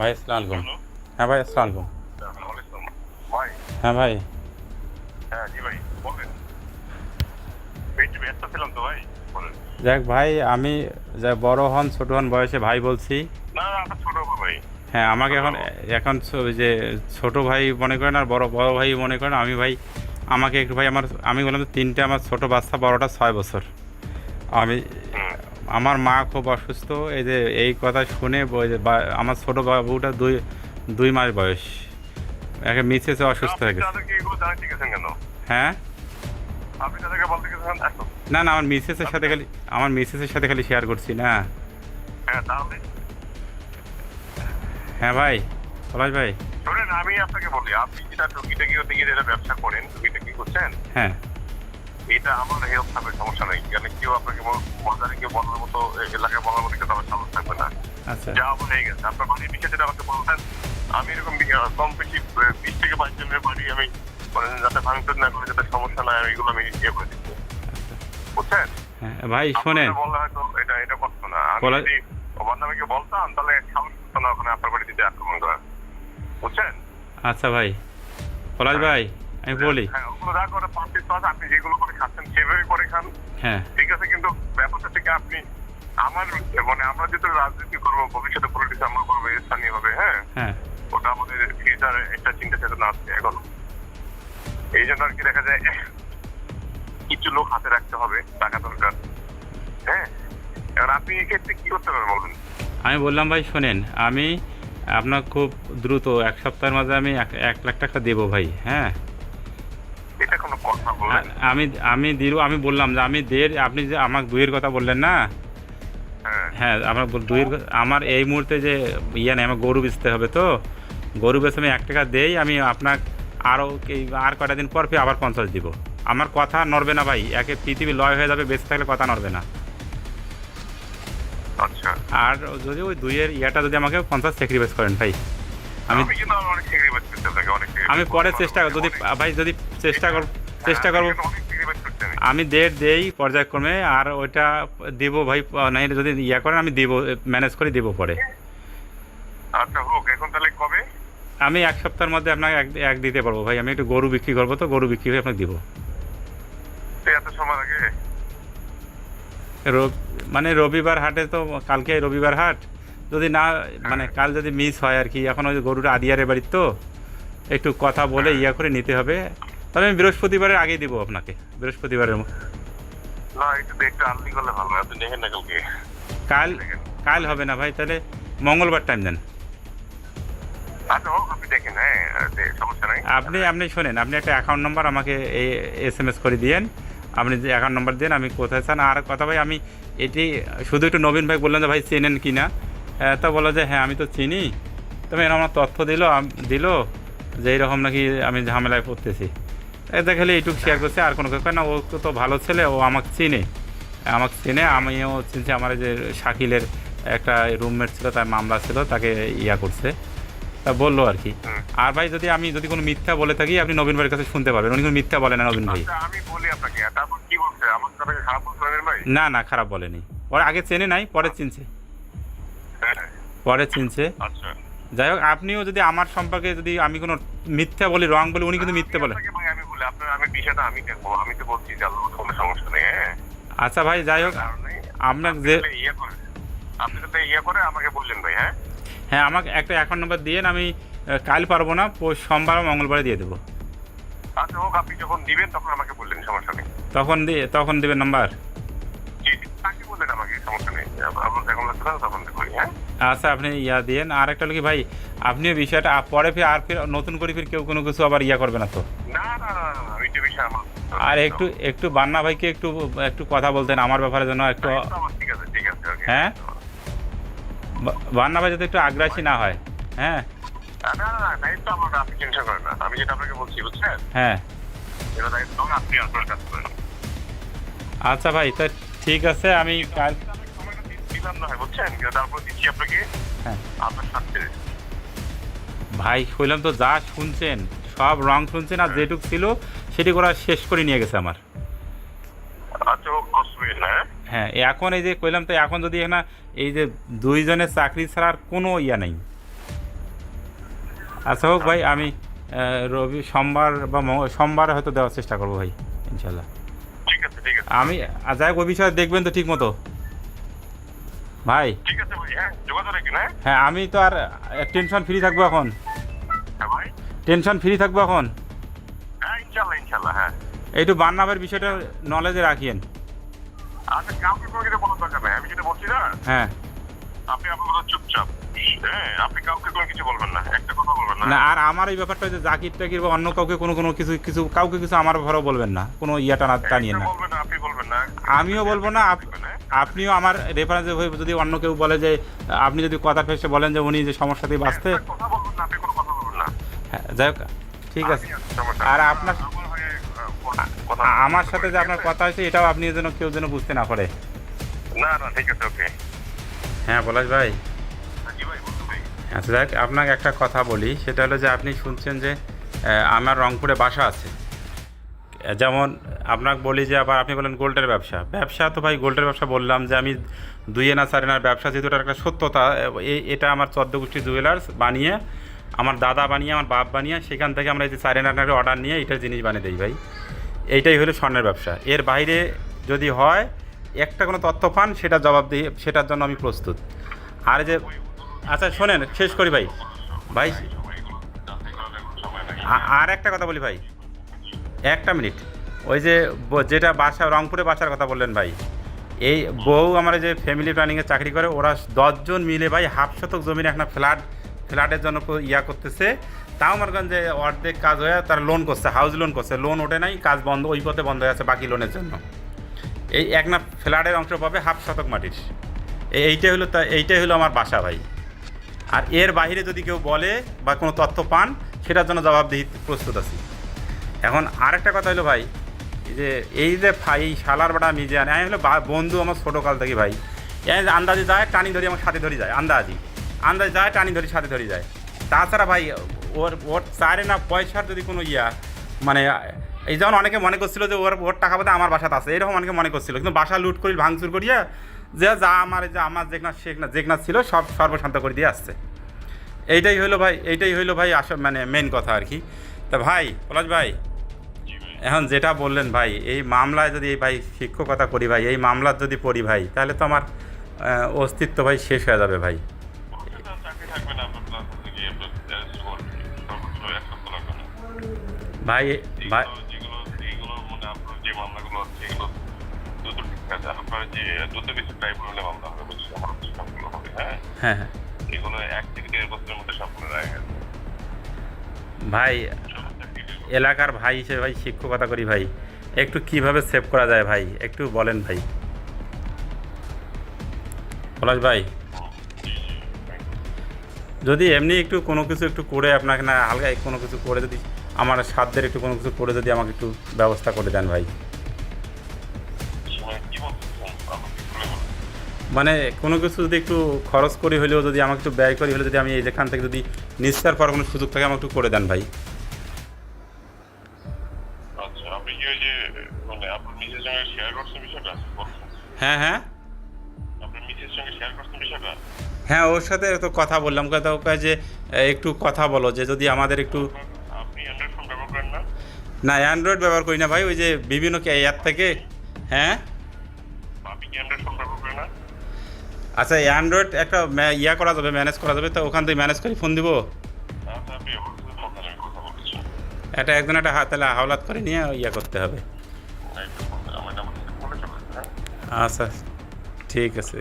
ভাই আসসালামু আলাইকুম। হ্যাঁ ভাই আসসালামু আলাইকুম। ভাই। হ্যাঁ ভাই। হ্যাঁ জি ভাই বলেন। তো ভাই বলেন। যাক ভাই আমি যা বড় হন ছোট হন বয়সে ভাই বলছি। না না ছোট ভাই। হ্যাঁ আমাকে এখন এখন যে ছোট ভাই মনে করেন আর বড় বড় ভাই মনে করেন আমি ভাই আমাকে একটু ভাই আমার আমি বললাম তিনটে আমার ছোট বাচ্চা বড়টা ছয় বছর। আমি আমার মা খুব অসুস্থ। এই যে এই কথা শুনে যে আমার ছোট বাবুটা দুই দুই মাস বয়স। একে মিসেসে অসুস্থ হয়ে গেছে। হ্যাঁ? না না আমার মিসেসের সাথে খালি আমার মিসেসের সাথে খালি শেয়ার করছি না। হ্যাঁ হ্যাঁ ভাই পলাশ ভাই। আমি আপনাকে বলি আপনি যেটা টুকিটাকি যেটা ব্যবসা করেন টুকিটাকি করছেন হ্যাঁ। এটা আমার হেলথ থাকবে সমস্যা নেই। মানে কেউ আপনাকে বাজারে কেউ বলার মতো এলাকায় বলার মতো কিন্তু আমার সাহস থাকবে না। আচ্ছা। যা হয়ে গেছে। আপনার বাড়ির বিষয়ে যেটা আমাকে বলতেন আমি এরকম কম বেশি বিশ থেকে বাইশ জনের বাড়ি আমি মানে যাতে ভাঙচুর না করে যাতে সমস্যা না হয় আমি এগুলো আমি ইয়ে করে দিচ্ছি। বুঝছেন? হ্যাঁ ভাই শোনেন। বললে হয়তো এটা এটা করতো না। আমি যদি বান্ধবীকে বলতাম তাহলে সাহস করতো না ওখানে আপনার বাড়ি দিতে আক্রমণ করা বুঝছেন? আচ্ছা ভাই। পলাশ ভাই। আমি বলি। হ্যাঁ ওগুলো যা করে পাঁচ পিস আপনি যেগুলো করে খাচ্ছেন সেভাবে করে খান। হ্যাঁ। ঠিক আছে কিন্তু ব্যাপারটা থেকে আপনি আমার মানে আমরা যেহেতু রাজনীতি করব ভবিষ্যতে পলিটিক্স আমরা করব স্থানীয় হবে হ্যাঁ। ওটা আমাদের ফিউচারে একটা চিন্তা চেতনা আছে এখন। এই জন্য আর কি দেখা যায় কিছু লোক হাতে রাখতে হবে টাকা দরকার। হ্যাঁ? এবার আপনি এক্ষেত্রে কি করতে পারবেন বলুন? আমি বললাম ভাই শোনেন আমি আপনার খুব দ্রুত এক সপ্তাহের মাঝে আমি এক লাখ টাকা দেবো ভাই হ্যাঁ? এটা কোনো কথা বললেন আমি আমি দিব আমি বললাম যে আমি দের আপনি যে আমাকে দুইয়ের কথা বললেন না? হ্যাঁ। হ্যাঁ আমার দুইয়ের আমার এই মুহূর্তে যে ইয়ে নেই আমার গরু বেচতে হবে তো? গরু বেচে আমি এক টাকা দেই আমি আপনার আরও আর কয়টা দিন পর ফির আবার পঞ্চাশ দিব। আমার কথা নড়বে না ভাই একে পৃথিবী লয় হয়ে যাবে বেঁচে থাকলে কথা নড়বে না। আচ্ছা। আর যদি ওই দুইয়ের ইয়েটা যদি আমাকে পঞ্চাশ স্যাক্রিফাইস করেন ভাই আমি অনেক সেক্রিফাইস করতে থাকি অনেক আমি পরে চেষ্টা যদি ভাই যদি চেষ্টা কর চেষ্টা হ্যাঁ, করব। আমি দেড় দেই পর্যায়ক্রমে আর ওইটা দেবো ভাই নাই যদি ইয়া করেন আমি দেবো ম্যানেজ করে দেবো পরে। আচ্ছা হোক এখন তাহলে কবে? আমি এক সপ্তাহের মধ্যে আপনাকে এক এক দিতে পারব ভাই। আমি একটু গরু বিক্রি করব তো গরু বিক্রি করে আপনাকে দিব। এত সময় আগে রব মানে রবিবার হাটে তো কালকে রবিবার হাট। যদি না মানে কাল যদি মিস হয় আর কি এখন ওই গরুটা আদিয়ারের বাড়ির তো। একটু কথা বলে ইয়া করে নিতে হবে। তবে আমি বৃহস্পতিবারের আগেই দিব আপনাকে। বৃহস্পতিবারের না একটু একটু আর্লি করলে ভালো আপনি দেখেন না কালকে। কাল কাল হবে না ভাই তাহলে মঙ্গলবার টাইম দেন। আচ্ছা আপনি হ্যাঁ আপনি আপনি শোনেন আপনি একটা অ্যাকাউন্ট নাম্বার আমাকে এস এম এস করে দিয়েন। আপনি যে অ্যাকাউন্ট নাম্বার দেন আমি কোথায় চান আর কথা ভাই আমি এটি শুধু একটু নবীন ভাই বললেন যে ভাই চেনেন কি না? তা বলল যে হ্যাঁ আমি তো চিনি। তবে এরকম আমার তথ্য দিল দিল। যে এইরকম নাকি আমি ঝামেলায় পড়তেছি। এটা খালি এইটুকু শেয়ার করছে আর কোনো কথা না ও তো ভালো ছেলে ও আমাকে চিনে। আমাকে চিনে আমিও চিনছি আমার যে শাকিলের একটা রুমমেট ছিল তার মামলা ছিল তাকে ইয়া করছে। তা বলল আর কি। আর ভাই যদি আমি যদি কোনো মিথ্যা বলে থাকি আপনি নবীন ভাইয়ের কাছে শুনতে পারবেন। উনি কোনো মিথ্যা বলে না নবীন ভাই। আচ্ছা আমি বলি আপনাকে তারপর কি বলছে? আমার খারাপ ভাই? না না খারাপ বলেনি। ওর আগে চেনে নাই পরে চিনছে। হ্যাঁ। পরে চিনছে। আচ্ছা। যাই হোক আপনিও যদি আমার সম্পর্কে যদি আমি কোনো মিথ্যা বলি রং বলি উনি কিন্তু মিথ্যা বলে। আমি বলি আপনার আমি বিষয়টা আমি দেখব আমি তো বলছি যে আল্লাহ কোনো সমস্যা নেই হ্যাঁ? আচ্ছা ভাই যাই হোক আপনার যে ইয়ে আপনি তো ইয়ে করে আমাকে বললেন ভাই হ্যাঁ? হ্যাঁ আমাকে একটা অ্যাকাউন্ট নাম্বার দিয়েন আমি কাল পারব না সোমবার মঙ্গলবারে দিয়ে দেবো। আচ্ছা হোক আপনি যখন দিবেন তখন আমাকে বললেন সমস্যা নেই। তখন দিয়ে তখন দেবেন নাম্বার জি বললেন আমাকে সমস্যা নেই। আপনার তখন করি হ্যাঁ? আচ্ছা আপনি ইয়া দিয়েন। আর একটা কি ভাই আপনিও বিষয়টা পরে ফির আর ফির নতুন করে ফির কেউ কোনো কিছু আবার ইয়া করবে না তো? আর একটু একটু বান্না ভাইকে একটু একটু কথা বলতেন আমার ব্যাপারে যেন একটু okay. হ্যাঁ? বান্না ভাই যাতে একটু আগ্রাসী না হয়। হ্যাঁ? আপনি আমি যেটা আপনাকে বলছি বুঝছেন? হ্যাঁ। আপনি আচ্ছা ভাই তা ঠিক আছে আমি কাল দিলাম না হয় বুঝছেন তারপর দিচ্ছি আপনাকে। হ্যাঁ। আপনার সাথে। ভাই কইলাম তো যা শুনছেন সব রং শুনছেন আর যেটুক ছিল সেটি করা শেষ করে নিয়ে গেছে আমার। আচ্ছা হ্যাঁ? হ্যাঁ এখন এই যে কইলাম তো এখন যদি না এই যে দুইজনের চাকরি ছাড়া আর কোনো ইয়া নেই। আচ্ছা হোক ভাই আমি আহ, রবি সোমবার বা মঙ্গল- সোমবার হয়তো দেওয়ার চেষ্টা করব ভাই ইনশাল্লাহ। ঠিক আছে আমি যাই হোক ওই বিষয়ে দেখবেন তো ঠিক মতো। ভাই। ঠিক আছে ভাই হ্যাঁ যোগাযোগ রাখি না? হ্যাঁ আমি তো আর টেনশন ফ্রি থাকব এখন। হ্যাঁ ভাই। টেনশন ফ্রি থাকব এখন। হ্যাঁ ইনশাল্লাহ হ্যাঁ। একটু বান্নাবের বিষয়টা নলেজে রাখিয়েন। আচ্ছা কাউকে কোনো বলার দরকার নাই আমি যেটা বলছি না হ্যাঁ। আপনি আপনার চুপচাপ হ্যাঁ আপনি কাউকে কোনো কিছু বলবেন না একটা কথা বলবেন না। না আর আমার এই ব্যাপারটা যে জাকির টাকির বা অন্য কাউকে কোনো কোনো কিছু কিছু কাউকে কিছু আমার ভরও বলবেন না কোনো ইয়াটা না টানিয়ে না। আমিও বলব না আপনিও আমার রেফারেন্সে হয়ে যদি অন্য কেউ বলে যে আপনি যদি কথা ফেসে বলেন যে উনি যে সমস্যাতেই বাঁচতে বলবেন না হ্যাঁ, যাই হোক ঠিক আছে। আর আপনার আমার হয়ে, সাথে যে আপনার কথা হয়েছে এটাও আপনি যেন কেউ যেন বুঝতে না পারে। না না ঠিক আছে ওকে। হ্যাঁ পলাশ ভাই। ভাই আচ্ছা দেখ আপনাকে একটা কথা বলি। সেটা হলো যে আপনি শুনছেন যে আমার রংপুরে বাসা আছে। যেমন আপনাকে বলি যে আবার আপনি বলেন গোল্ডের ব্যবসা। ব্যবসা তো ভাই গোল্ডের ব্যবসা বললাম যে আমি দুই এনা, চার এনার ব্যবসা, যেহেতু এটা একটা সত্যতা এটা আমার চোদ্দ গোষ্ঠী জুয়েলার্স বানিয়ে, আমার দাদা বানিয়ে, আমার বাপ বানিয়ে, সেখান থেকে আমরা এই যে চার এনার অর্ডার নিয়ে এইটার জিনিস বানিয়ে দিই ভাই। এইটাই হলো স্বর্ণের ব্যবসা। এর বাইরে যদি হয়, একটা কোনো তথ্য পান, সেটা জবাব দিয়ে, সেটার জন্য আমি প্রস্তুত। আর যে আচ্ছা শোনেন, শেষ করি ভাই। ভাই আর একটা কথা বলি ভাই। একটা মিনিট। ওই যে যেটা বাসা, রংপুরে বাসার কথা বললেন ভাই, এই বউ আমার যে ফ্যামিলি প্ল্যানিংয়ে চাকরি করে, ওরা দশজন মিলে ভাই হাফ শতক জমিনে একটা ফ্ল্যাট, ফ্ল্যাটের জন্য ইয়া করতেছে। তাও করেন যে অর্ধেক কাজ হয়ে তারা লোন করছে হাউস লোন করছে লোন ওঠে নাই, কাজ বন্ধ, ওই পথে বন্ধ হয়ে আছে বাকি লোনের জন্য। এই এক না, ফ্ল্যাটের অংশ পাবে হাফ শতক মাটির। এই- এইটাই হলো তা এইটাই হলো আমার বাসা ভাই। আর এর বাইরে যদি কেউ বলে বা কোনো তথ্য পান, সেটার জন্য জবাবদিহি প্রস্তুত আছি। এখন আরেকটা কথা হলো ভাই যে এই যে ভাই শালার বাটা আনি, আমি হলো বন্ধু আমার ছোটো কাল থেকে ভাই। এই আন্দাজে যায় টানি ধরি আমার সাথে ধরি যায় আন্দাজি। আন্দাজে যায় টানি ধরি সাথে ধরি যায়। তাছাড়া ভাই ওর ওর চারে না পয়সার যদি কোনো ইয়া মানে এই যেমন অনেকে মনে করছিল যে ওর ওর টাকা বোধহয় আমার বাসাতে আছে এরকম অনেকে মনে করছিল। কিন্তু বাসা লুট করি ভাঙচুর করিয়া যে যা আমার যে আমার যেখানে শেখনা যেখানে ছিল সব সর্বশান্ত করে দিয়ে আসছে। এইটাই হইল ভাই এইটাই হইল ভাই আসল মানে মেন কথা আর কি। তা ভাই পলাশ ভাই এখন যেটা বললেন ভাই এই মামলায় যদি ভাই শিক্ষকতা করি ভাই এই মামলার যদি পড়ি ভাই তাহলে তো আমার অস্তিত্ব ভাই শেষ হয়ে যাবে ভাই। ভাই ভাই মানে হ্যাঁ হ্যাঁ। হ্যাঁ এগুলো এক থেকে বছরের মধ্যে সবগুলো রায় গেছে ভাই এলাকার ভাই হিসেবে ভাই, শিক্ষকতা করি ভাই। একটু কীভাবে সেভ করা যায় ভাই? একটু বলেন ভাই। পলাশ ভাই, যদি এমনি একটু কোনো কিছু একটু করে আপনাকে না, হালকা কোনো কিছু করে যদি আমার সাধ্যের একটু কোনো কিছু করে যদি আমাকে একটু ব্যবস্থা করে দেন ভাই। মানে কোনো কিছু যদি একটু খরচ করি হলেও, যদি আমাকে একটু ব্যয় করি হলে যদি আমি এই যেখান থেকে যদি নিস্তার পাওয়ার কোনো সুযোগ থাকে, আমাকে একটু করে দেন ভাই। ওই যে মানে আপনার নিজের সঙ্গে শেয়ার করছেন বিষয়টা? হ্যাঁ হ্যাঁ। আপনার নিজের সঙ্গে শেয়ার করছেন বিষয়টা? হ্যাঁ ওর সাথে তো কথা বললাম। কথা ওকে যে একটু কথা বলো যে যদি আমাদের একটু আপনি অ্যান্ড্রয়েড ফোন ব্যবহার করেন না? না অ্যান্ড্রয়েড ব্যবহার করি না ভাই ওই যে বিভিন্ন অ্যাপ থেকে। হ্যাঁ? আপনি কি অ্যান্ড্রয়েড ফোন ব্যবহার করেন না? আচ্ছা অ্যান্ড্রয়েড একটা ইয়া করা যাবে ম্যানেজ করা যাবে তো ওখান থেকে ম্যানেজ করে ফোন দিব। একটা একজন একটা হাত তাহলে হাওলাত করে নিয়ে ইয়া করতে হবে। আচ্ছা ঠিক আছে।